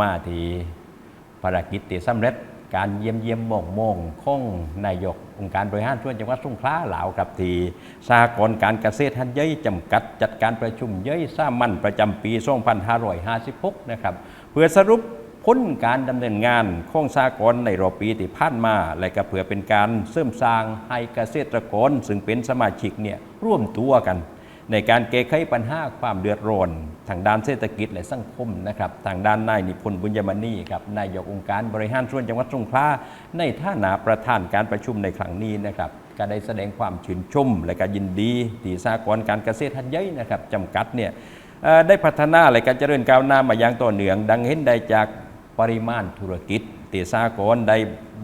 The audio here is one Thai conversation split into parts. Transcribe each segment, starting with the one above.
มาที่ภารกิจที่สำเร็จการเยี่ยมเยี่ยมมองมองของนายกองค์การบริหารส่วนจังหวัดสงขลาหลาวกับที่สหกรณ์การเกษตรทันเย้ยจำกัด จัดการประชุมเย้ยสามัญประจำปี 2556 นะครับ เพื่อสรุปพ้นการดำเนินงานของสากลในรอบปีที่ผ่านมา และก็เพื่อเป็นการเสริมสร้างให้เกษตรกรซึ่งเป็นสมาชิกเนี่ยร่วมตัวกัน ในการแก้ไขปัญหาความเดือดร้อนทางด้านเศรษฐกิจและสังคมนะครับทางด้านนายนิพนธ์บุญยมณีครับนายกองค์การบริหารส่วนจังหวัดสงขลาในฐานะประธานการประชุมในครั้งนี้นะครับก็ได้แสดงความชื่นชม และก็ยินดีที่สากลการเกษตรทันเย้ยนะครับจำกัดเนี่ยได้พัฒนาและการเจริญก้าวหน้ามาอย่างต่อเนื่อง ดังเห็นได้จากปริมาณธุรกิจที่สากลได้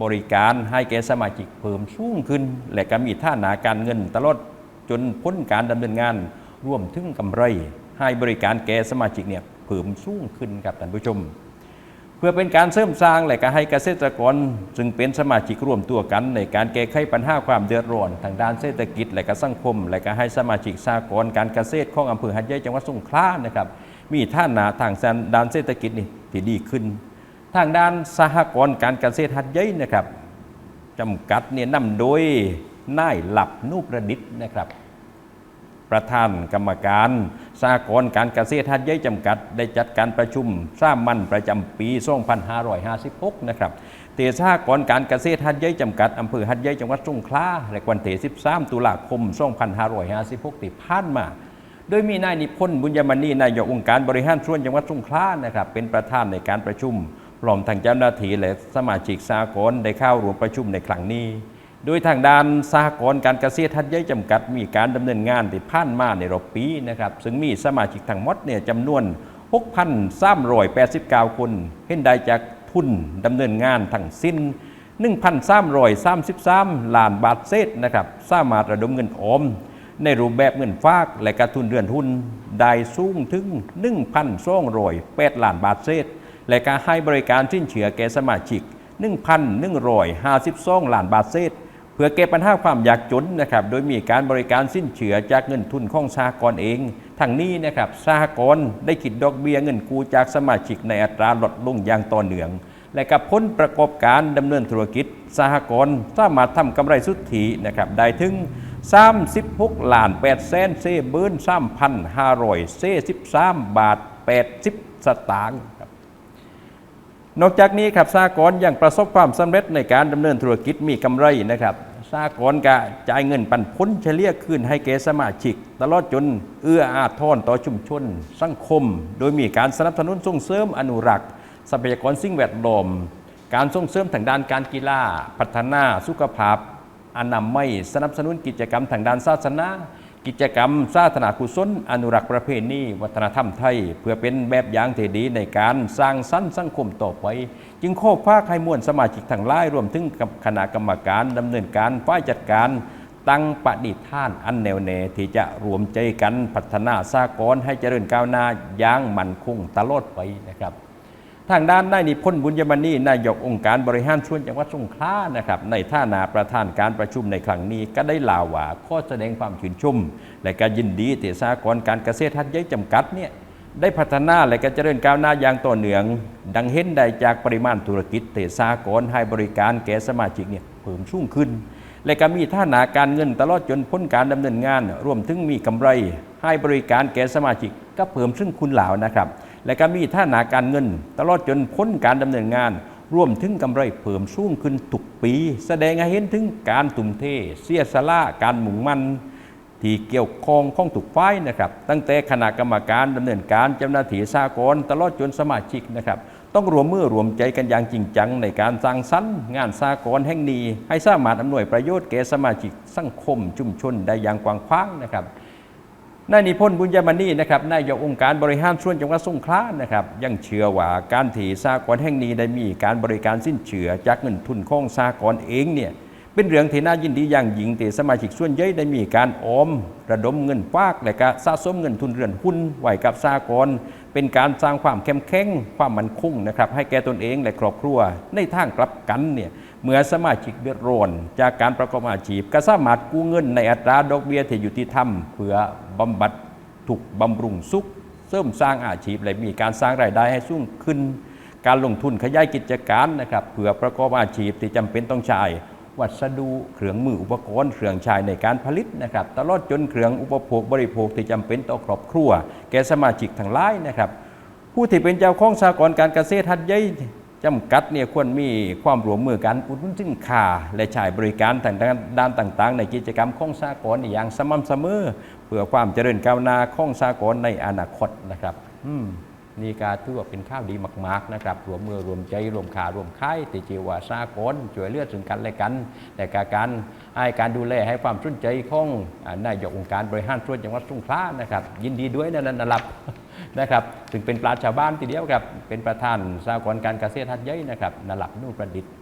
บริการให้แก่สมาชิกเพิ่มสูงขึ้น และก็มีท่านาการเงินตลอด จนพ้นการดำเนินงานร่วมถึงกำไร ให้บริการแก่สมาชิกเนี่ยเพิ่มสูงขึ้นครับท่านผู้ชม เพื่อเป็นการเสริมสร้างและก็ให้เกษตรกรซึ่งเป็นสมาชิกร่วมตัวกัน ในการแก้ไขปัญหาความเดือดร้อนทางด้านเศรษฐกิจและก็สังคม และก็ให้สมาชิกสากลการเกษตรของอำเภอหัดใหญ่จังหวัดสงขลานะครับมีท่านาทางด้านเศรษฐกิจนี่ที่ดีขึ้น ทางด้านสหกรณ์การเกษตรหัดใหญ่นะครับจำกัดเนี่ยนำโดย นายหลับนูประดิษฐ์นะครับ ประธานกรรมการสหกรณ์การเกษตรหัดใหญ่จำกัด ได้จัดการประชุมสร้างมัญประจำปี 2556 นะครับเตสหกรการเกษตรหัดใหญ่จำกัดอำเภอหัดใหญ่จังหวัดสงขลาและวันที่13 ตุลาคม 2556ที่ผ่านมาโดยมีนายนิพนธ์บุญยมณีนายกองค์การบริหารส่วนจังหวัดสงขลานะครับเป็นประธานในการประชุมพร้อมทางเจ้าหน้าที่และสมาชิกสากลได้เข้าร่วมประชุมในครั้งนี้ โดยทางด้านสหกรณ์การเกษตรทัดใหญ่จำกัด มีการดำเนินงานที่ผ่านมาในรอบปีนะครับซึ่งมีสมาชิกทั้งหมดเนี่ยจำนวน 6,389 คน เห็นได้จากทุนดำเนินงานทั้งสิ้น 1,333ล้านบาทเศษนะครับสามารถระดมเงินออมในรูปแบบเงินฝากและการทุนเรือนทุนได้สูงถึง 1,208ล้านบาทเศษ และการให้บริการสิ้นเชื่อแก่สมาชิก 1,152ล้านบาทเศษ เพื่อแก้ปัญหาความยากจนนะครับโดยมีการบริการสิ้นเชื่อจากเงินทุนของสหกรณ์เองทั้งนี้นะครับสหกรณ์ได้คิดดอกเบี้ยเงินกู้จากสมาชิกในอัตราลดลงอย่างต่อเนื่อง และกับพ้นประกอบการดำเนินธุรกิจ สหกรณ์สามารถทำกำไรสุทธินะครับได้ถึง 36ล้าน8แสนเซเบิร์น3,500เซ13บาท 80 สตางค์ นอกจากนี้ครับสากลยังประสบความสำเร็จในการดำเนินธุรกิจมีกำไรนะครับสากลก็จ่ายเงินปันผลเฉลี่ยคืนให้แก่สมาชิก ตลอดจนเอื้ออาทรต่อชุมชน สังคม โดยมีการสนับสนุนส่งเสริมอนุรักษ์ทรัพยากรสิ่งแวดล้อมการส่งเสริมทางด้านการกีฬา พัฒนาสุขภาพอนามัยสนับสนุนกิจกรรมทางด้านศาสนา กิจกรรมสาธารณกุศลอนุรักษ์ประเพณีวัฒนธรรมไทย เพื่อเป็นแบบอย่างที่ดีในการสร้างสรรค์สังคมต่อไป จึงขอภาคให้มวลสมาชิกทั้งหลายรวมถึงกับคณะกรรมการดำเนินการฝ่ายจัดการตั้งปฏิท่านอันแนวแน่ที่จะรวมใจกันพัฒนาสากลให้เจริญก้าวหน้าอย่างมั่นคงตลอดไปนะครับ ทางด้านนายนิพนธ์บุญยมณีนายกองค์การบริหารส่วนจังหวัดสงขลานะครับในท่านาประธานการประชุมในครั้งนี้ก็ได้ลาว่าข้อแสดงความชื่นชม และการยินดีที่สากรการเกษตรทัดใหญ่จำกัดเนี่ยได้พัฒนาและก็เจริญก้าวหน้าอย่างต่อเนื่อง ดังเห็นได้จากปริมาณธุรกิจเทสากรให้บริการแก่สมาชิกเนี่ยเพิ่มสูงขึ้น และก็มีท่านาการเงินตลอดจนพ้นการดำเนินงาน รวมถึงมีกำไรให้บริการแก่สมาชิกก็เพิ่มซึ่งคุณเหล่านะครับ และก็มีท่านาการเงิน ตลอดจนพ้นการดำเนินงานรวมถึงกำไรเพิ่มสูงขึ้นทุกปี แสดงให้เห็นถึงการตุ่มเท เสียสละการหมุ่งมั่นที่เกี่ยวข้องข้องถูกฝ่ายนะครับ ตั้งแต่คณะกรรมการดำเนินการเจ้าหน้าที่สากลตลอดจนสมาชิกนะครับ ต้องรวมมือรวมใจกันอย่างจริงจัง ในการสร้างสรรค์งานสากลแห่งนี้ ให้สามารถอำนวยประโยชน์แก่สมาชิกสังคมชุมชนได้อย่างกว้างขวางนะครับ นายนิพนธ์บุญยมณีนะครับนายกองค์การบริหารส่วนจังหวัดสงขลานะครับยังเชื่อว่าการถีสากรแห่งนี้ได้มีการบริการสิ้นเชื่อจากเงินทุนของสากรเองเนี่ย เป็นเรื่องที่น่ายินดีอย่างยิ่งที่สมาชิกส่วนใหญ่ได้มีการออม ระดมเงินฝากและก็สะสมเงินทุนเรือนหุ้นไว้กับสากลเป็นการสร้างความเข้มแข็งความมั่นคงนะครับให้แก่ตนเองและครอบครัวในทางกลับกันเนี่ยเมื่อสมาชิกเดือดร้อนจากการประกอบอาชีพ ก็สามารถกู้เงินในอัตราดอกเบี้ยที่ยุติธรรม เพื่อบำบัดถูกบำรุงสุขเสริมสร้างอาชีพและมีการสร้างรายได้ให้สูงขึ้น การลงทุนขยายกิจการนะครับเพื่อประกอบอาชีพที่จำเป็นต้องใช้ วัสดุเครื่องมืออุปกรณ์เครื่องใช้ในการผลิตนะครับตลอดจนเครื่องอุปโภคบริโภคที่จำเป็นต่อครอบครัว แก่สมาชิกทั้งหลายนะครับ ผู้ที่เป็นเจ้าของสหกรณ์การเกษตรหัดใหญ่จำกัดเนี่ยควรมีความร่วมมือกันอุดหนุนสินค้าและใช้บริการต่างด้านต่าง ๆ ในกิจกรรมของสหกรณ์อย่างสม่ำเสมอ เพื่อความเจริญก้าวหน้าของสหกรณ์ในอนาคตนะครับ อืม นี่ก็ถือว่าเป็นข้าวดีมากๆนะครับรวมมือรวมใจรวมขารวมค่ายติจิวาซากนช่วยเลือดถึงกันและกัน แต่การการให้การดูแลให้ความสนใจของนายกองค์การบริหารส่วนจังหวัดสงขลานะครับ ยินดีด้วยนะนะครับนะครับถึงเป็นปลาชาวบ้านทีเดียวครับเป็นประธานสากลการเกษตรทัดย้ยนะครับนลับนู่นประดิษฐ์